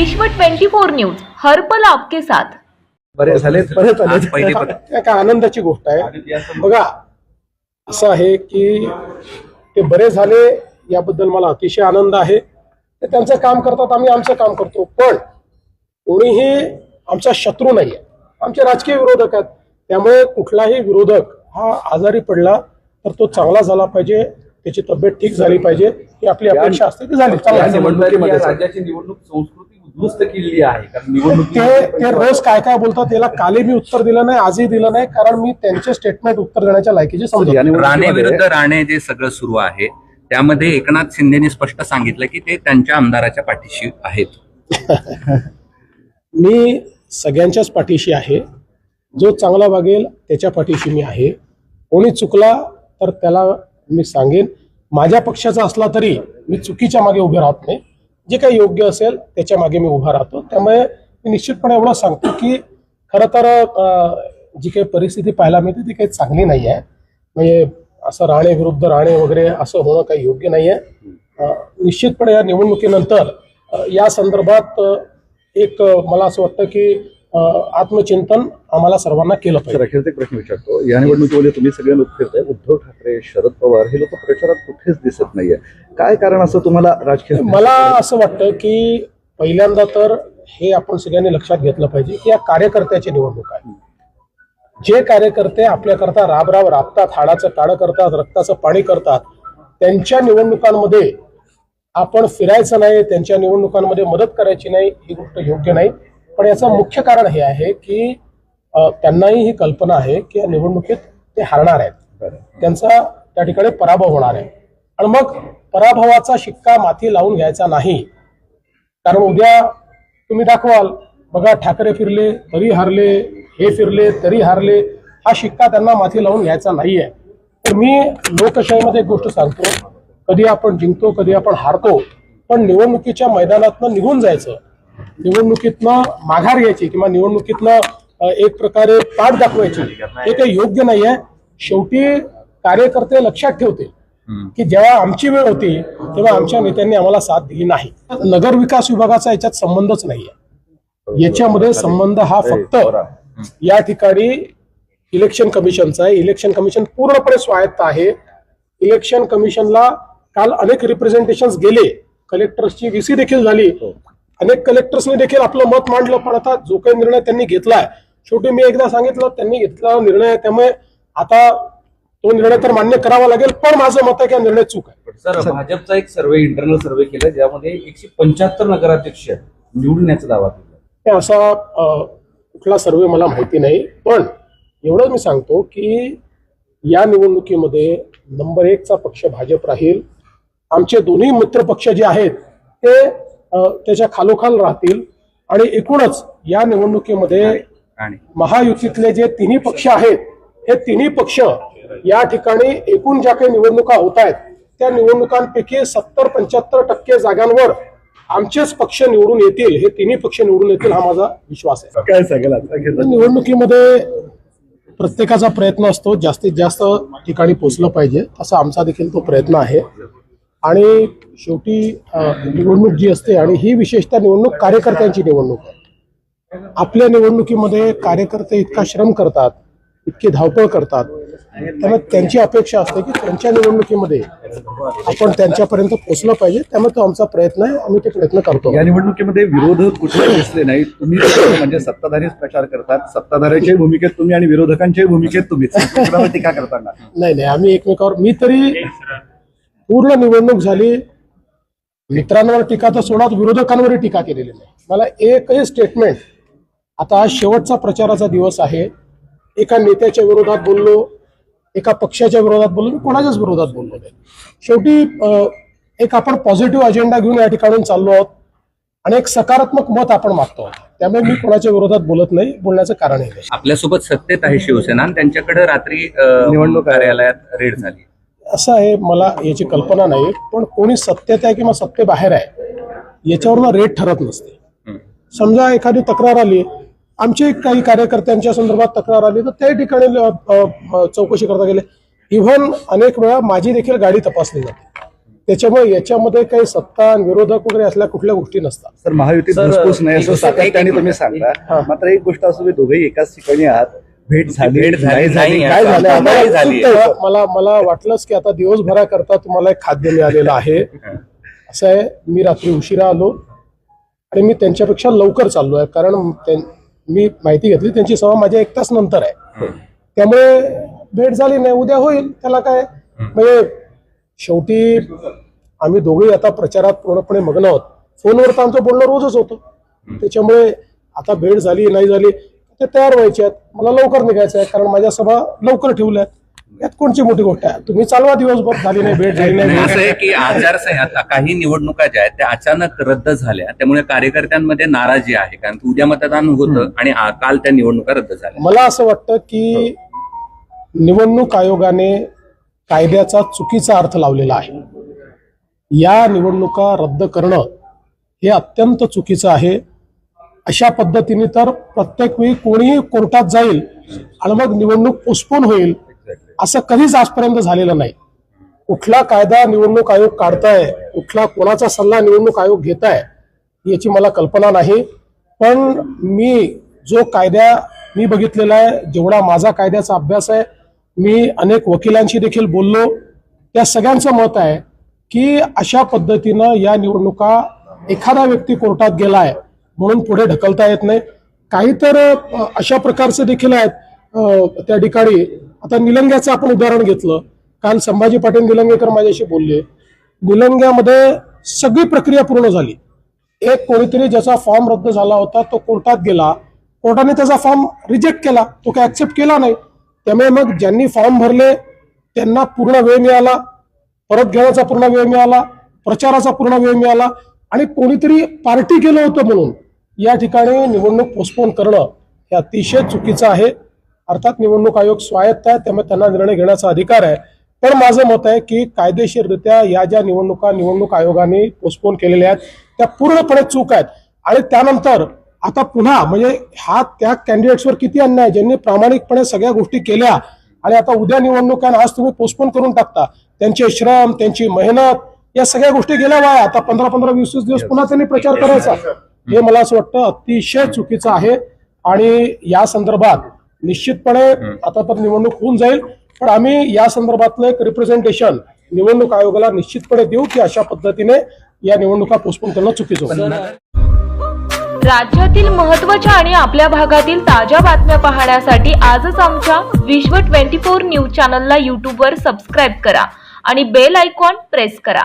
विश्व 24 न्यूज हर्पल आपके साथ. बरे झाले परत आले. एका आनंदाची गोष्ट आहे. बघा असं आहे की ते बरे झाले याबद्दल मला अतिशय आनंद आहे. ते त्यांचं काम करतात आम्ही आमचं काम करतो. पण कोणीही आमचा शत्रू नाही आहे. आमचे राजकीय विरोधक आहेत. त्यामुळे कुठलाही विरोधक हा आजारी पडला तर तो चांगला झाला पाहिजे. त्याची तब्येत ठीक झाली पाहिजे. ही आपली अपेक्षा असते ती झाली. राज्याची निवडणूक संस्कृती उद्ध्वस्त केलेली आहे कारण निवडणूक ते ते रोज काय काय बोलतात त्याला कालही मी उत्तर दिलं नाही आजही दिलं नाही कारण मी त्यांचे स्टेटमेंट उत्तर देण्याच्या लायकीचे समजतो या राणे विरुद्ध राणे जे सगळं सुरू आहे त्यामध्ये एकनाथ शिंदेनी स्पष्ट सांगितलं की ते त्यांच्या आमदाराच्या पाठीशी आहेत. मी सगळ्यांच्याच पाठीशी आहे. जो चांगला वागेल त्याच्या पाठीशी मी आहे. कोणी चुकला तर त्याला मी सांगेन. माझ्या पक्षाचा असला तरी मी चुकीच्या मागे उभे राहत नाही. जे काही योग्य असेल त्याच्यामागे मी उभा राहतो. त्यामुळे मी निश्चितपणे एवढं सांगतो की खरं तर जी काही परिस्थिती पाहायला मिळते ती काही चांगली नाही आहे. म्हणजे असं राणे विरुद्ध राणे वगैरे असं होणं काही योग्य नाही आहे. निश्चितपणे या निवडणुकीनंतर या संदर्भात एक मला असं वाटतं की आत्मचिंतन आम्हाला सर्वांना केलं पाहिजे. अखेरचा एक प्रश्न विचारतो. या निवडणुकीमध्ये तुम्ही सगळे लोक फिरताय. उद्धव ठाकरे शरद पवार हे लोक प्रचारात कुठेच दिसत नाहीये. काय कारण असं तुम्हाला राजकीय मला असं वाटतं की पहिल्यांदा तर हे आपण सगळ्यांनी लक्षात घेतलं पाहिजे की या कार्यकर्त्याची निवडणूक आहे. जे कार्यकर्ते आपल्याकरता राब राब राबतात हाडाचं काळं करतात रक्ताचं पाणी करतात त्यांच्या निवडणुकांमध्ये आपण फिरायचं नाही त्यांच्या निवडणुकांमध्ये मदत करायची नाही ही गोष्ट योग्य नाही. पण याचं मुख्य कारण हे आहे की त्यांनाही ही कल्पना आहे की या निवडणुकीत ते हारणार आहेत. त्यांचा त्या ठिकाणी पराभव होणार आहे. आणि मग पराभवाचा शिक्का माती लावून घ्यायचा नाही. कारण उद्या तुम्ही दाखवाल बघा ठाकरे फिरले तरी हारले हे फिरले तरी हारले हा शिक्का त्यांना माथी लावून घ्यायचा नाहीये. तर मी लोकशाहीमध्ये एक गोष्ट सांगतो. कधी आपण जिंकतो कधी आपण हारतो पण निवडणुकीच्या मैदानातनं निघून जायचं निवडणुकीतनं माघार घ्यायची किंवा निवडणुकीतनं एक प्रकारे पाठ दाखवायची हे काही योग्य नाही आहे शेवटी कार्यकर्ते लक्षात ठेवतील की जेव्हा आमची वेळ होती तेव्हा आमच्या नेत्यांनी आम्हाला साथ दिली नाही. नगर विकास विभागाचा याच्यात संबंधच नाहीये. याच्यामध्ये संबंध हा फक्त या ठिकाणी इलेक्शन कमिशनचा आहे. इलेक्शन कमिशन पूर्णपणे स्वायत्त आहे. इलेक्शन कमिशनला काल अनेक रिप्रेझेंटेशन गेले. कलेक्टर्सची व्हीसी देखील झाली. अनेक कलेक्टर्सने देखील आपलं मत मांडलं पण आता जो काही निर्णय त्यांनी घेतलाय शेवटी मी एकदा सांगितलं त्यांनी घेतला निर्णय आहे, त्यामुळे आता तो निर्णय तर मान्य करावा लागेल पण माझं मत आहे की हा निर्णय चूक आहे. सर भाजपचा एक सर्वे इंटरनल सर्वे केला ज्यामध्ये एकशे पंच्याहत्तर नगराध्यक्ष निवडून येण्याचा दावा केला. असा कुठला सर्वे मला माहिती नाही पण एवढं मी सांगतो की या निवडणुकीमध्ये नंबर एकचा पक्ष भाजप राहील. आमचे दोन्ही मित्र पक्ष जे आहेत ते त्याच्या खालोखाल राहतील. आणि एकूणच या निवडणुकीमध्ये महायुतीतले जे तिन्ही पक्ष आहेत हे तिन्ही पक्ष या ठिकाणी एकूण ज्या काही निवडणुका होत आहेत त्या निवडणुकांपैकी सत्तर पंच्याहत्तर टक्के जागांवर आमचेच पक्ष निवडून येतील हे तिन्ही पक्ष निवडून येतील हा माझा विश्वास आहे. काय सांगाल? निवडणुकीमध्ये प्रत्येकाचा प्रयत्न असतो जास्तीत जास्त ठिकाणी पोचलं पाहिजे असा आमचा देखील तो प्रयत्न आहे. आणि शेवटी निवडणूक जी असते आणि ही विशेषतः निवडणूक कार्यकर्त्यांची निवडणूक आहे. आपल्या निवडणुकीमध्ये कार्यकर्ते इतका श्रम करतात इतकी धावपळ करतात. त्यामुळे त्यांची अपेक्षा असते की त्यांच्या निवडणुकीमध्ये आपण त्यांच्यापर्यंत पोचलं पाहिजे. त्यामुळे तो आमचा प्रयत्न आहे. आम्ही ते प्रयत्न करतो. या निवडणुकीमध्ये विरोधक कुठे दिसले नाही तुम्ही म्हणजे सत्ताधारीच प्रचार करतात. सत्ताधाऱ्याच्याही भूमिकेत तुम्ही आणि विरोधकांच्याही भूमिकेत कुणावर टीका करताना? नाही नाही. आम्ही एकमेकावर मी तरी पूर्ण निवडणूक झाली. मित्रांवर टीका तर सोडाच विरोधकांवरही टीका केलेली नाही. मला एकही स्टेटमेंट आता आज शेवटचा प्रचाराचा दिवस आहे. एका नेत्याच्या विरोधात बोललो एका पक्षाच्या विरोधात बोललो मी कोणाच्याच विरोधात बोललो नाही. शेवटी एक आपण पॉझिटिव्ह अजेंडा घेऊन या ठिकाणी चाललो आहोत. आणि एक सकारात्मक मत आपण मागतो आहोत. त्यामुळे मी कोणाच्या विरोधात बोलत नाही बोलण्याचं कारण हे नाही. आपल्यासोबत सत्तेत आहे शिवसेना आणि त्यांच्याकडे रात्री निवडणूक आहे. कार्यालयात रेड झाली. असं आहे मला याची कल्पना नाही पण कोणी सत्तेत आहे किंवा सत्तेबाहेर आहे याच्यावर रेट ठरत नसते. समजा एखादी तक्रार आली आमचे काही कार्यकर्त्यांच्या संदर्भात तक्रार आली तर त्या ठिकाणी चौकशी करता गेले. इव्हन अनेक वेळा माझी देखील गाडी तपासली जाते. त्याच्यामुळे याच्यामध्ये काही सत्ता आणि विरोधक वगैरे असल्या कुठल्या गोष्टी नसतात. सर, घुसपूस नाही असं सातत्याने तुम्ही सांगता मात्र एक गोष्ट असं दोघेही एकाच ठिकाणी आहात. भेट झाली भेट झाली नाही काय झालं? नाही आम्हाला झाली. मला- मला वाटलंच की आता दिवसभराकरता तुम्हाला एक खाद्य मिळालेलं आहे. असं आहे मी रात्री उशिरा आलो आणि मी त्यांच्यापेक्षा लवकर चाललो आहे. कारण मी माहिती घेतली त्यांची सभा माझ्या एक तास नंतर आहे. त्यामुळे भेट झाली नाही उद्या होईल. त्याला काय? म्हणजे शेवटी आम्ही दोघेही आता प्रचारात पूर्णपणे मग्न आहोत. फोनवर तर आमचं बोलणं रोजच होतं. त्याच्यामुळे आता भेट झाली नाही झाली ते तयार व्हायचे आहेत. मला लवकर निघायचं आहे कारण माझ्या सभा लवकर ठेवल्या यात कोणची मोठी गोष्ट आहे? तुम्ही चालवा दिवसभर झाली नाही भेट झाली नाही, नाही असं आहे की आचारसंहिता काही निवडणुका ज्या आहेत त्या अचानक रद्द झाल्या. त्यामुळे कार्यकर्त्यांमध्ये नाराजी आहे कारण की उद्या मतदान होतं आणि आ- काल त्या निवडणुका रद्द झाल्या. मला असं वाटतं की निवडणूक आयोगाने कायद्याचा चुकीचा अर्थ लावलेला आहे. या निवडणुका रद्द करणं हे अत्यंत चुकीचं आहे. अशा पद्धतीने तर प्रत्येक वेळी कोणीही कोर्टात जाईल आणि मग निवडणूक पोस्टपोन होईल असं कधीच आजपर्यंत झालेलं नाही. कुठला कायदा निवडणूक आयोग काढताय कुठला कोणाचा सल्ला निवडणूक आयोग घेत आहे याची मला कल्पना नाही. पण मी जो कायदा मी बघितलेला आहे जेवढा माझा कायद्याचा अभ्यास आहे मी अनेक वकिलांशी देखील बोललो. त्या सगळ्यांचं मत आहे की अशा पद्धतीनं या निवडणुका एखादा व्यक्ती कोर्टात गेलाय म्हणून पुढे ढकलता येत नाही. काही तर अशा प्रकारचे देखील आहेत. त्या ठिकाणी आता निलंग्याचं आपण उदाहरण घेतलं. काल संभाजी पाटील निलंगेकर माझ्याशी बोलले. निलंग्यामध्ये सगळी प्रक्रिया पूर्ण झाली. एक कोणीतरी ज्याचा फॉर्म रद्द झाला होता तो कोर्टात गेला. कोर्टाने त्याचा फॉर्म रिजेक्ट केला. तो काय ऍक्सेप्ट केला नाही. त्यामुळे मग ज्यांनी फॉर्म भरले त्यांना पूर्ण वेळ मिळाला. परत घेण्याचा पूर्ण वेळ मिळाला. प्रचाराचा पूर्ण वेळ मिळाला. आणि कोणीतरी पार्टी केलं होतं म्हणून. या ठिकाणी निवडणूक पोस्टपोन करणं हे अतिशय चुकीचं आहे. अर्थात निवडणूक आयोग स्वायत्त आहे त्यामुळे त्यांना निर्णय घेण्याचा अधिकार आहे. पण माझं मत आहे की कायदेशीररित्या या ज्या निवडणुका निवडणूक आयोगाने पोस्टपोन केलेल्या आहेत त्या पूर्णपणे चूक आहेत. आणि त्यानंतर आता पुन्हा म्हणजे हा त्या कॅन्डिडेट्सवर किती अन्याय आहे, ज्यांनी प्रामाणिकपणे सगळ्या गोष्टी केल्या आणि आता उद्या निवडणूक आहे आज तुम्ही पोस्टपोन करून टाकता. त्यांचे श्रम त्यांची मेहनत या सगळ्या गोष्टी गेल्या वाया आता पंधरा पंधरा वीस वीस दिवस पुन्हा त्यांनी प्रचार करायचा. हे मला असं वाटतं अतिशय चुकीचं आहे. आणि या संदर्भात निश्चितपणे आता तर निवडणूक होऊन जाईल. पण आम्ही या संदर्भातलं एक रिप्रेझेंटेशन निवडणूक आयोगाला निश्चितपणे देऊ की अशा पद्धतीने या निवडणुका पोस्टपोन करणं चुकीचं होतं राज्यातील महत्त्वाच्या आणि आपल्या भागातील ताज्या बातम्या पाहण्यासाठी आजच आमच्या विश्व 24 न्यूज चॅनलला यूट्यूबवर सबस्क्राईब करा आणि बेल आयकॉन प्रेस करा.